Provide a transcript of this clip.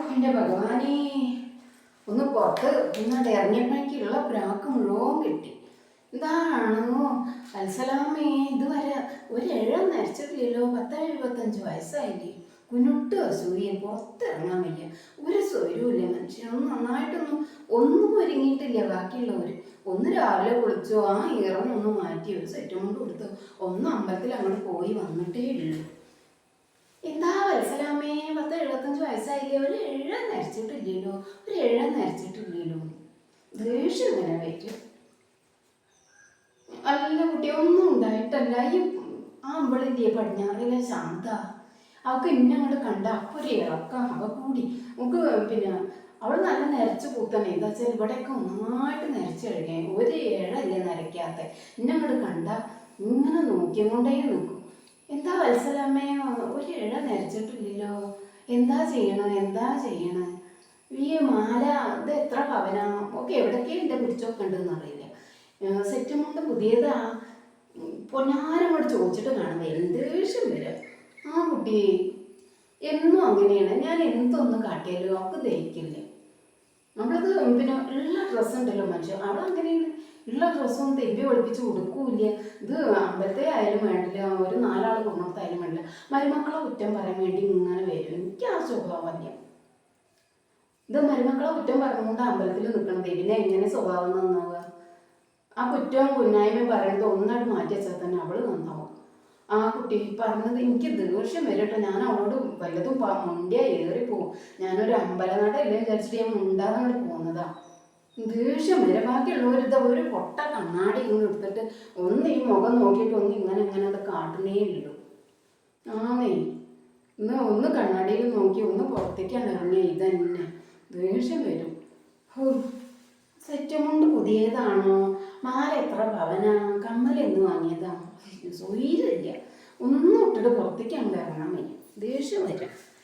എന്റെ ഭഗവാനെ. ഒന്ന് പുറത്ത് ഇങ്ങോട്ട് ഇറങ്ങിയപ്പോഴേക്കുള്ള പ്രാക്ക് മുഴുവൻ കിട്ടി. എന്താണോ അൽസലാമേ ഇതുവരെ ഒരു എഴം നരച്ചിട്ടില്ലല്ലോ. പത്ത് എഴുപത്തഞ്ച് വയസ്സായില്ലേ. കുനുട്ട് സൂര്യൻ പുറത്തിറങ്ങാൻ വയ്യ. ഒരു സ്വരവുമില്ല. മനുഷ്യനൊന്നും നന്നായിട്ടൊന്നും ഒന്നും ഒരുങ്ങിയിട്ടില്ല. ബാക്കിയുള്ളവർ ഒന്ന് രാവിലെ കുളിച്ചോ ആ ഇറങ്ങൊന്ന് മാറ്റി ഒരു സെറ്റും കൊണ്ട് കൊടുത്തോ ഒന്ന് അമ്പലത്തിൽ അങ്ങോട്ട് പോയി വന്നിട്ടേ ഉള്ളൂ. എന്താ വയസ്സായില്ലേ ഒരു എഴുതാൻ നരച്ചിട്ടില്ലല്ലോ. ഒരു എഴുതാൻ നരച്ചിട്ടില്ലല്ലോ. ദേഷ്യം ഇങ്ങനെ വയ്ക്കും. കുട്ടി ഒന്നും ഉണ്ടായിട്ടല്ല. ഈ ആ അമ്പളില്ലേ പടിഞ്ഞാറിലെ ശാന്ത. അവൾക്ക് ഇന്നെ അങ്ങോട്ട് കണ്ട അപ്പൊരു ഒരു അവ കൂടി. നമുക്ക് പിന്നെ അവൾ നല്ല നരച്ച് കൂത്തണേ എന്താ വെച്ചാൽ ഇവിടെയൊക്കെ ഒന്നായിട്ട് നരച്ച് കഴിഞ്ഞേ ഒരു ഇഴല്ലേ നരയ്ക്കാത്ത. ഇന്നെ അങ്ങോട്ട് കണ്ട ഇങ്ങനെ നോക്കിക്കൊണ്ടേ നിൽക്കും എന്താ വത്സലമ്മയോ ഒരു ഇഴ എന്താ ചെയ്യണം എന്താ ചെയ്യണം ഈ മാല ഇത് എത്ര പവന? ഒക്കെ എവിടൊക്കെ എന്റെ പിടിച്ചൊക്കെ ഉണ്ടെന്ന് അറിയില്ല സെറ്റും കൊണ്ട് പുതിയതാ? പൊന്നാരം കൂടെ ചോദിച്ചിട്ട് കാണുന്നത് എന്ത് ദേഷ്യം വരും. ആ കുട്ടി എന്നും അങ്ങനെയാണ്. ഞാൻ എന്തൊന്നും കാട്ടിയാലും അവൾക്ക് ദഹിക്കില്ല. നമ്മളത് പിന്നെ ഉള്ള ഡ്രസ്സുണ്ടല്ലോ മനുഷ്യൻ അവൾ അങ്ങനെയാണ്. ഉള്ള ഡ്രസ്സൊന്നും തെമ്പി ഒളിപ്പിച്ച് കൊടുക്കൂല്ല ഇത് അമ്പലത്തെ ആയാലും വേണ്ടില്ല ഒരു നാലാൾ കൊണ്ടോടത്തായാലും വേണ്ടില്ല. മരുമക്കളെ കുറ്റം പറയാൻ വേണ്ടി ഇങ്ങനെ വരും. എനിക്ക് ആ സ്വഭാവം അല്ല. ഇത് മരുമക്കളെ കുറ്റം പറഞ്ഞുകൊണ്ട് അമ്പലത്തിൽ നിൽക്കണത് പിന്നെ എങ്ങനെ സ്വഭാവം നന്നാവുക? ആ കുറ്റവും കുന്നായ്മയും പറയുന്നത് ഒന്നായിട്ട് മാറ്റി വെച്ചാൽ തന്നെ അവൾ നന്നാവും. ആ കുട്ടി പറഞ്ഞത് എനിക്ക് ദേഷ്യം വരട്ടെ ഞാൻ അവളോട് വല്ലതും മുണ്ടിയാ ഏറിപ്പോവും. ഞാനൊരു അമ്പലനടയല്ലേ വിചാരിച്ചിട്ട് ഞാൻ മുണ്ടാതെ അങ്ങോട്ട് ദേഷ്യം വരെ. ബാക്കിയുള്ളവരിത് ഒരു പൊട്ട കണ്ണാടി ഇങ്ങനെ എടുത്തിട്ട് ഒന്ന് ഈ മുഖം നോക്കിയിട്ട് ഒന്ന് ഇങ്ങനെ ഇങ്ങനെ അത് കാട്ടണേ ഉള്ളൂ ആന്നേ. ഇന്ന് ഒന്ന് കണ്ണാടിയിൽ നോക്കി ഒന്ന് പുറത്തേക്കാണ് ഇറങ്ങിയ ഇതന്നെ. ദേഷ്യം വരും. ഹോ. സെറ്റും കൊണ്ട് പുതിയതാണോ? മാല എത്ര പവനാ കമ്മൽ എന്ന് വാങ്ങിയതാണോ സ്വൈരമില്ല ഒന്നും ഇട്ടിട്ട് പുറത്തേക്ക് അങ്ങ് ഇറങ്ങാൻ വയ്യ. ദേഷ്യം വരും.